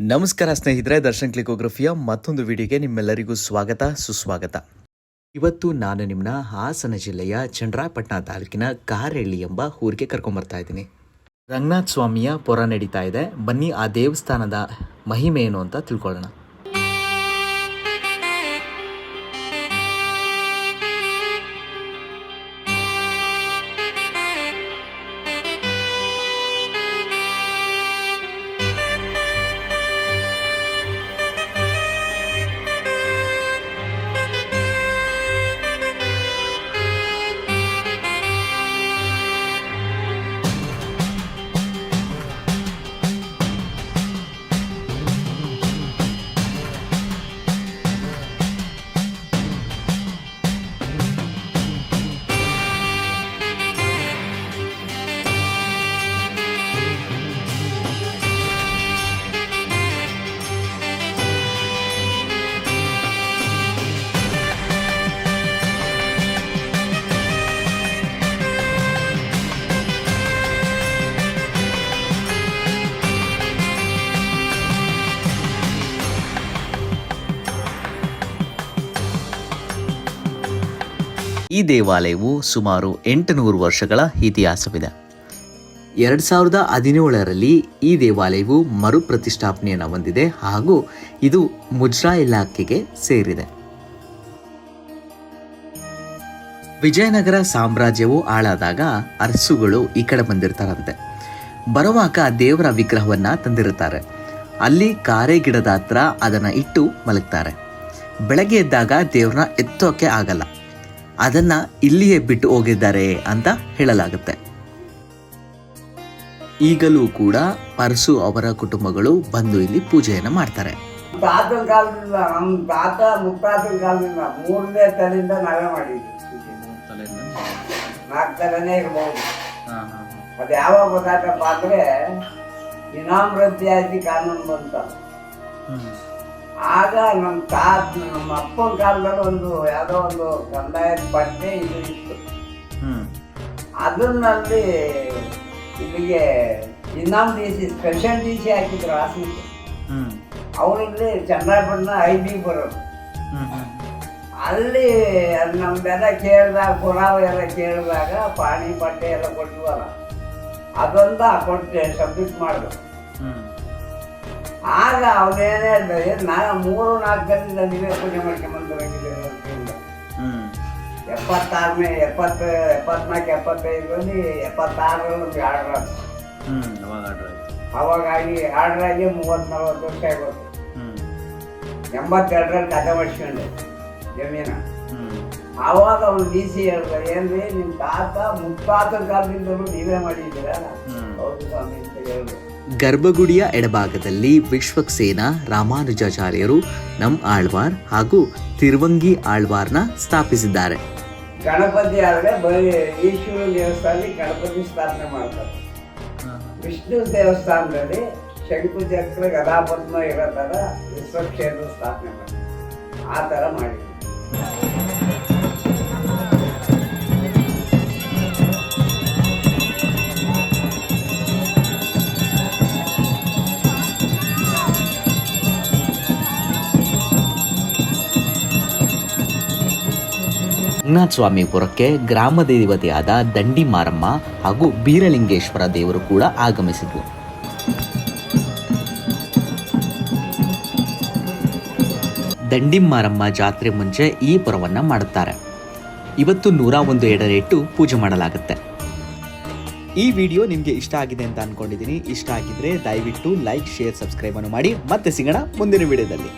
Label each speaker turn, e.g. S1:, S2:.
S1: ನಮಸ್ಕಾರ ಸ್ನೇಹಿತರೆ, ದರ್ಶನ್ ಕ್ಲಿಕೋಗ್ರಫಿಯ ಮತ್ತೊಂದು ವಿಡಿಯೋಗೆ ನಿಮ್ಮೆಲ್ಲರಿಗೂ ಸ್ವಾಗತ, ಸುಸ್ವಾಗತ. ಇವತ್ತು ನಾನು ನಿಮ್ಮನ್ನ ಹಾಸನ ಜಿಲ್ಲೆಯ ಚಂದ್ರಾಪಟ್ಟಣ ತಾಲೂಕಿನ ಕಾರೆಳ್ಳಿ ಎಂಬ ಊರಿಗೆ ಕರ್ಕೊಂಬರ್ತಾ ಇದ್ದೀನಿ. ರಂಗನಾಥ ಸ್ವಾಮಿಯ ಪೊರ ನಡೀತಾ ಇದೆ. ಬನ್ನಿ ಆ ದೇವಸ್ಥಾನದ ಮಹಿಮೆ ಏನು ಅಂತ ತಿಳ್ಕೊಳ್ಳೋಣ. ಈ ದೇವಾಲಯವು ಸುಮಾರು ಎಂಟುನೂರು ವರ್ಷಗಳ ಇತಿಹಾಸವಿದೆ. ಎರಡು ಸಾವಿರದ ಹದಿನೇಳರಲ್ಲಿ ಈ ದೇವಾಲಯವು ಮರುಪ್ರತಿಷ್ಠಾಪನೆಯನ್ನು ಹೊಂದಿದೆ ಹಾಗೂ ಇದು ಮುಜ್ರಾ ಇಲಾಖೆಗೆ ಸೇರಿದೆ. ವಿಜಯನಗರ ಸಾಮ್ರಾಜ್ಯವು ಹಾಳಾದಾಗ ಅರಸುಗಳು ಈ ಕಡೆ ಬಂದಿರ್ತಾರಂತೆ. ಬರುವಾಗ ದೇವರ ವಿಗ್ರಹವನ್ನು ತಂದಿರುತ್ತಾರೆ. ಅಲ್ಲಿ ಕಾರೆ ಗಿಡದ ಹತ್ರ ಅದನ್ನು ಇಟ್ಟು ಮಲಗ್ತಾರೆ. ಬೆಳಗ್ಗೆ ಎದ್ದಾಗ ದೇವ್ರನ್ನ ಎತ್ತೋಕೆ ಆಗಲ್ಲ. ಅದನ್ನ ಇಲ್ಲಿಯೇ ಬಿಟ್ಟು ಹೋಗಿದ್ದಾರೆ ಅಂತ ಹೇಳಲಾಗುತ್ತೆ. ಈಗಲೂ ಕೂಡ ಪರಸು ಅವರ ಕುಟುಂಬಗಳು ಬಂದು ಇಲ್ಲಿ ಪೂಜೆಯನ್ನು ಮಾಡ್ತಾರೆ.
S2: ತಾತನ ಕಾಲದಿಂದ ನಮ್ಮ ತಾತ ಮುತ್ತಾತನ ಕಾಲದಿಂದ ಮೂರನೇ ತಲೆಯಿಂದ ನಾವೇ ಮಾಡಿದ್ವಿ ನಾಲ್ಕು ತಲೆನೇ ಇರ್ಬೋದು. ಅದು ಯಾವಾಗ ಗೊತ್ತಾಯ್ತಪ್ಪ ಅಂದರೆ ಇನಾಮ್ ರದ್ದಿ ಆಯ್ತು ಕಾನೂನು ಬಂತ. ಆಗ ನಮ್ಮ ತಾತ ನಮ್ಮ ಅಪ್ಪನ ಕಾಲದಲ್ಲಿ ಒಂದು ಯಾವುದೋ ಒಂದು ಕಂದಾಯದ ಬಟ್ಟೆ ಇದು ಇತ್ತು. ಅದನ್ನಲ್ಲಿ ಇಲ್ಲಿಗೆ ಇನ್ನೊಂದು D C special D C ಹಾಕಿದ್ರು ಹಾಸನಕ್ಕೆ ಇಲ್ಲಿ ಚಂದ್ರಾಪಟ್ಟಣ ಐ ಬಿ ಬರೋದು ಅಲ್ಲಿ ಅದು ನಮ್ದೆಲ್ಲ ಕೇಳಿದಾಗ ಪುರಾವ ಎಲ್ಲ ಕೇಳಿದಾಗ ಪಾಣಿ ಬಟ್ಟೆ ಎಲ್ಲ ಕೊಟ್ಟಿವಲ್ಲ ಅದೊಂದು ಕೊಟ್ಟೆ ಸಬ್ಮಿಟ್ ಮಾಡಿದ್ರು ಆಗ ಅವನೇನೇ ಅಂದರೆ ನಾನು ಮೂರು ನಾಲ್ಕು ಗಂಟೆಯಿಂದ ನೀವೇ ಪೂಜೆ ಮಾಡ್ಕೊಂಬಂದು ಬಂದು ಎಪ್ಪತ್ತಾರನೇ ಎಪ್ಪತ್ತು ಎಪ್ಪತ್ನಾಲ್ಕು ಎಪ್ಪತ್ತೈದರಲ್ಲಿ ಎಪ್ಪತ್ತಾರರಲ್ಲಿ ಆರ್ಡ್ರ್ ಅವಾಗಾಗಿ ಆರ್ಡ್ರ್ ಆಗಿ ಮೂವತ್ತು ನಲ್ವತ್ತು ವರ್ಷ ಆಗೋದು. ಎಂಬತ್ತೆರಡರಲ್ಲಿ ಕತೆ ಮಾಡಿಸ್ಕೊಂಡೆ ಜಮೀನ. ಆವಾಗ ಅವ್ನು ಡಿ ಸಿ ಹೇಳಿದ ಏನ್ರಿ ನಿಮ್ಮ ತಾತ ಮುತ್ತಾತನ ಕಾಲದಿಂದಲೂ ನೀವೇ ಮಾಡಿದ್ದೀರಾ ಹೌದು ಸ್ವಾಮಿ ಅಂತ ಹೇಳಿದ್ರು.
S1: ಗರ್ಭಗುಡಿಯ ಎಡಭಾಗದಲ್ಲಿ ವಿಶ್ವಕ್ಸೇನ ರಾಮಾನುಜಾಚಾರ್ಯರು ನಮ್ ಆಳ್ವಾರ್ ಹಾಗೂ ತಿರುವಂಗಿ ಆಳ್ವಾರ್ನ ಸ್ಥಾಪಿಸಿದ್ದಾರೆ.
S2: ಗಣಪತಿ ಆದರೆ ಬರೀ ಈಶ್ವರ ದೇವಸ್ಥಾನದಲ್ಲಿ ಗಣಪತಿ ಸ್ಥಾಪನೆ ಮಾಡ್ತಾರೆ. ವಿಷ್ಣು ದೇವಸ್ಥಾನದಲ್ಲಿ ಶಂಕು ಚಕ್ರ ಗದಾಪದ್ಮ ಇರೋ ಥರ ವಿಶ್ವಕ್ಷೇತ್ರ ಸ್ಥಾಪನೆ ಮಾಡ್ತಾರೆ. ಆ ಥರ ಮಾಡಿ
S1: ರಂಗನಾಥ ಸ್ವಾಮಿ ಪುರಕ್ಕೆ ಗ್ರಾಮ ದೇವತೆಯಾದ ದಂಡಿ ಮಾರಮ್ಮ ಹಾಗೂ ಬೀರಲಿಂಗೇಶ್ವರ ದೇವರು ಕೂಡ ಆಗಮಿಸಿದ್ರು ದಂಡಿ ಮಾರಮ್ಮ ಜಾತ್ರೆ ಮುಂಚೆ ಈ ಪುರವನ್ನ ಮಾಡುತ್ತಾರೆ. ಇವತ್ತು ನೂರ ಒಂದು ಎಡರೇಟು ಪೂಜೆ ಮಾಡಲಾಗುತ್ತೆ. ಈ ವಿಡಿಯೋ ನಿಮಗೆ ಇಷ್ಟ ಆಗಿದೆ ಅಂತ ಅನ್ಕೊಂಡಿದ್ದೀನಿ. ಇಷ್ಟ ಆಗಿದ್ರೆ ದಯವಿಟ್ಟು ಲೈಕ್, ಶೇರ್, ಸಬ್ಸ್ಕ್ರೈಬ್ ಅನ್ನು ಮಾಡಿ. ಮತ್ತೆ ಸಿಗೋಣ ಮುಂದಿನ ವಿಡಿಯೋದಲ್ಲಿ.